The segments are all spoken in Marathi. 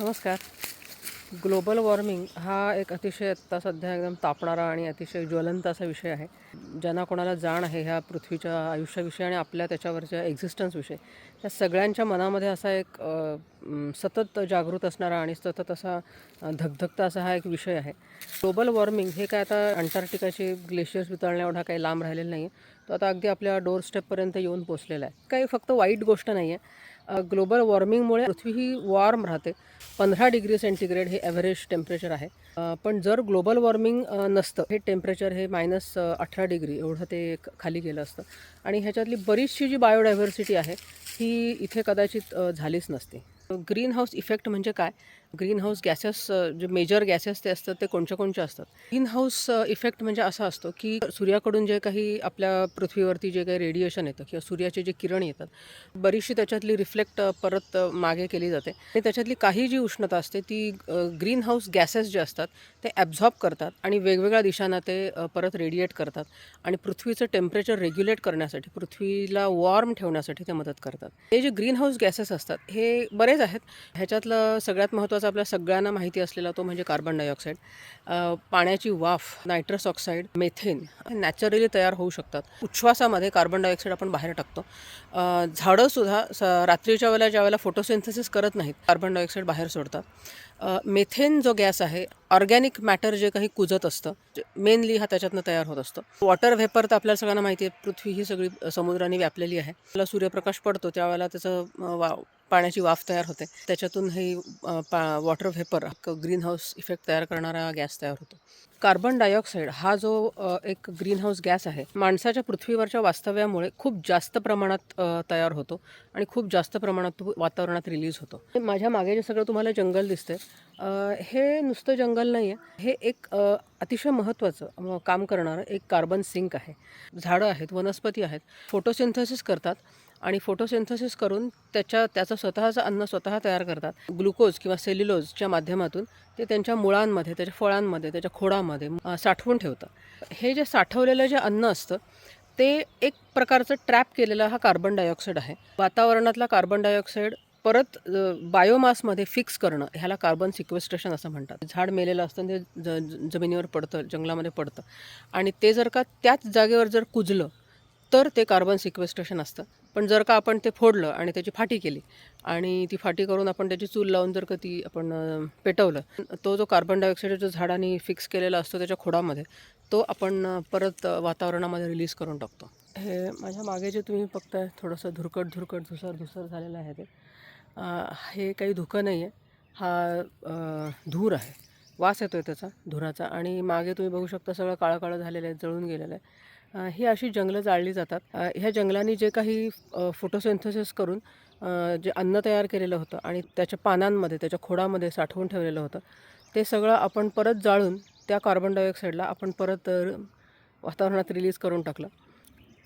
नमस्कार. ग्लोबल वॉर्मिंग हा एक अतिशय आत्ता सध्या एकदम तापणारा आणि अतिशय ज्वलंत असा विषय आहे. ज्यांना कोणाला जाण आहे ह्या पृथ्वीच्या आयुष्याविषयी आणि आपल्या त्याच्यावरच्या एक्झिस्टन्सविषयी त्या सगळ्यांच्या मनामध्ये असा एक सतत जागृत असणारा आणि सतत असा धगधगता असा हा एक विषय आहे. ग्लोबल वॉर्मिंग हे काय आता अंटार्क्टिकाचे ग्लेशियर्स वितळण्या एवढा काही लांब राहिलेला नाही आहे तो आता अगदी आपल्या डोर स्टेपपर्यंत येऊन पोचलेला आहे. काही फक्त वाईट गोष्ट नाही आहे ग्लोबल वॉर्मिंगमुळे पृथ्वी ही वॉर्म राहते. पंधरा डिग्री सेंटीग्रेड हे ॲव्हरेज टेम्परेचर आहे. पण जर ग्लोबल वॉर्मिंग नसतं हे टेम्परेचर हे मायनस अठरा डिग्री एवढं ते खाली गेलं असतं. आणि ह्याच्यातली बरीचशी जी बायोडायव्हर्सिटी आहे ही इथे कदाचित झालीच नसते. ग्रीन हाऊस इफेक्ट म्हणजे काय? ग्रीन हाऊस गॅसेस जे मेजर गॅसेस ते असतात ते कोणच्या कोणच्या असतात? ग्रीन हाऊस इफेक्ट म्हणजे असा असतो की सूर्याकडून जे काही आपल्या पृथ्वीवरती जे काही रेडिएशन येतं किंवा सूर्याचे जे किरण येतात बरीचशी त्याच्यातली रिफ्लेक्ट परत मागे केली जाते. आणि त्याच्यातली काही जी उष्णता असते ती ग्रीन हाऊस गॅसेस जे असतात ते ॲब्झॉर्ब करतात आणि वेगवेगळ्या दिशांना ते परत रेडिएट करतात आणि पृथ्वीचं टेम्परेचर रेग्युलेट करण्यासाठी पृथ्वीला वॉर्म ठेवण्यासाठी ते मदत करतात. हे जे ग्रीन हाऊस गॅसेस असतात हे बरेच आहेत. ह्याच्यातलं सगळ्यात महत्त्वाचं आपल्या सगळ्यांना माहिती असलेला तो म्हणजे कार्बन डायऑक्साईड पाण्याची वाफ नायट्रस ऑक्साईड मेथेन नॅचरली तयार होऊ शकतात. उच्छ्वासामध्ये कार्बन डायऑक्साईड आपण बाहेर टाकतो. झाडंसुद्धा स रात्रीच्या वेळेला ज्यावेळेला फोटोसिंथेसिस करत नाहीत कार्बन डायऑक्साईड बाहेर सोडतात. मेथेन जो गॅस आहे ऑर्गॅनिक मॅटर जे काही कुजत असतं मेनली हा त्याच्यातनं तयार होत असतं. वॉटर व्हेपर तर आपल्याला सगळ्यांना माहिती आहे पृथ्वी ही सगळी समुद्राने व्यापलेली आहे. त्याला सूर्यप्रकाश पडतो त्यावेळेला त्याचं वा पाण्याची वाफ तयार होते. त्याच्यातून हे पा water vapour green house effect तयार करणारा गॅस तयार होतो. कार्बन डायऑक्साईड हा जो एक ग्रीन हाऊस गॅस आहे माणसाच्या पृथ्वीवरच्या वास्तव्यामुळे खूप जास्त प्रमाणात तयार होतो आणि खूप जास्त प्रमाणात तो वातावरणात रिलीज होतो. माझ्या मागे जे सगळं तुम्हाला जंगल दिसतंय हे नुसतं जंगल नाही आहे हे एक अतिशय महत्त्वाचं काम करणारं एक कार्बन सिंक आहे. झाडं आहेत वनस्पती आहेत फोटोसिंथेसिस करतात. आणि फोटोसिंथेसिस करून त्याच्या त्याचं स्वतःचं अन्न स्वतः तयार करतात. ग्लुकोज किंवा सेल्युलोजच्या माध्यमातून ते त्यांच्या मुळांमध्ये त्याच्या फळांमध्ये त्याच्या खोडामध्ये साठवून ठेवतात. हे जे साठवलेलं जे अन्न असतं ते एक प्रकारचं ट्रॅप केलेला हा कार्बन डायऑक्साईड आहे. वातावरणातला कार्बन डायऑक्साईड परत बायोमासमध्ये फिक्स करणं ह्याला कार्बन सिक्वेस्ट्रेशन असं म्हणतात. झाड मेलेलं असतं आणि ते ज ज- जमिनीवर पडतं जंगलामध्ये पडतं. आणि ते जर का त्याच जागेवर जर कुजलं तर ते कार्बन सिक्वेस्ट्रेशन असतं. पण जर का आपण ते फोडलं आणि त्याची फाटी केली आणि ती फाटी करून आपण त्याची चूल लावून जर का ती आपण पेटवलं तो जो कार्बन डायऑक्साईड जो झाडाने फिक्स केलेला असतो त्याच्या खोडामध्ये तो आपण परत वातावरणामध्ये रिलीज करून टाकतो. हे माझ्या मागे जे तुम्ही बघताय थोडंसं धुरकट धुरकट धुसर धुसर झालेलं आहे ते. हे काही धुकं नाही आहे हा धूर आहे. वास येतो आहे त्याचा धुराचा. आणि मागे तुम्ही बघू शकता सगळं काळं काळं झालेलं आहे जळून गेलेलं आहे. ही अशी जंगलं जाळली जातात. ह्या जंगलांनी जे काही फोटोसिंथेसिस करून जे अन्न तयार केलेलं होतं आणि त्याच्या पानांमध्ये त्याच्या खोडामध्ये साठवून ठेवलेलं होतं ते सगळं आपण परत जाळून त्या कार्बन डायऑक्साईडला आपण परत वातावरणात रिलीज करून टाकलं.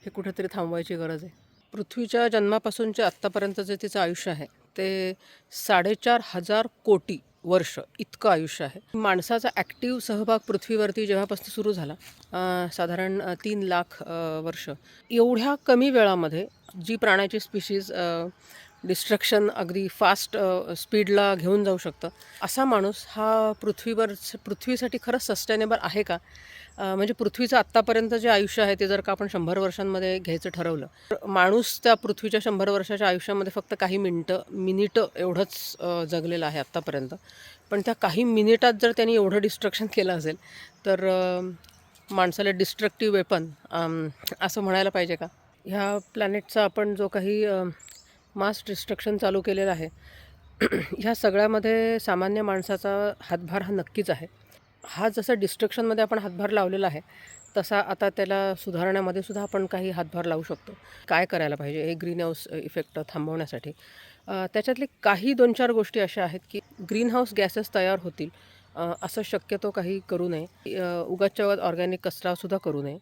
हे कुठेतरी थांबवायची गरज आहे. पृथ्वीच्या जन्मापासूनचे आत्तापर्यंत जे तिचं आयुष्य आहे. ते साडेचार हजार कोटी वर्ष इतकं आयुष्य आहे. माणसाचा ॲक्टिव्ह सहभाग पृथ्वीवरती जेव्हापासून सुरू झाला साधारण तीन लाख वर्ष. एवढ्या कमी वेळामध्ये जी प्राण्याची स्पिशीज डिस्ट्रक्शन अगदी फास्ट स्पीडला घेऊन जाऊ शकतं. असा माणूस हा पृथ्वीवर पृथ्वीसाठी खरंच सस्टेनेबल आहे का? म्हणजे पृथ्वीचं आत्तापर्यंत जे आयुष्य आहे ते जर का आपण शंभर वर्षांमध्ये घ्यायचं ठरवलं तर माणूस त्या पृथ्वीच्या शंभर वर्षाच्या आयुष्यामध्ये फक्त काही मिनटं मिनिटं एवढंच जगलेलं आहे आत्तापर्यंत. पण त्या काही मिनिटात जर त्यांनी एवढं डिस्ट्रक्शन केलं असेल तर माणसाला डिस्ट्रक्टिव्ह वेपन असं म्हणायला पाहिजे का? ह्या प्लॅनेटचा आपण जो काही मास डिस्ट्रक्शन चालू केलेलं आहे. ह्या सगळ्यामध्ये सामान्य माणसाचा हातभार हा नक्कीच आहे. हा जसं डिस्ट्रक्शनमध्ये आपण हातभार लावलेला आहे तसा आता त्याला सुधारण्यामध्ये सुद्धा आपण काही हातभार लावू शकतो. काय करायला पाहिजे? हे ग्रीन हाऊस इफेक्ट थांबवण्यासाठी. त्याच्यातले त्याच्यातली काही दोन चार गोष्टी अशा आहेत की ग्रीन हाऊस गॅसेस तयार होतील असं शक्यतो काही करू नये. उगाच्या उगात ऑर्गॅनिक कचरासुद्धा करू नये.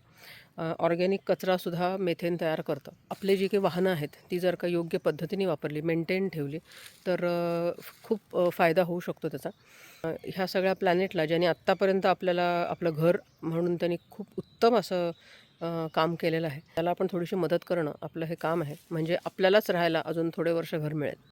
ऑर्गॅनिक कचरासुद्धा मेथेन तयार करतं. आपले जी काही वाहनं आहेत ती जर का योग्य पद्धतीने वापरली मेंटेन ठेवली तर खूप फायदा होऊ शकतो त्याचा. ह्या सगळ्या प्लॅनेटला ज्याने आत्तापर्यंत आपल्याला आपलं घर म्हणून त्यांनी खूप उत्तम असं काम केलेलं आहे त्याला आपण थोडीशी मदत करणं आपलं हे काम आहे. म्हणजे आपल्यालाच राहायला अजून थोडे वर्ष घर मिळेल.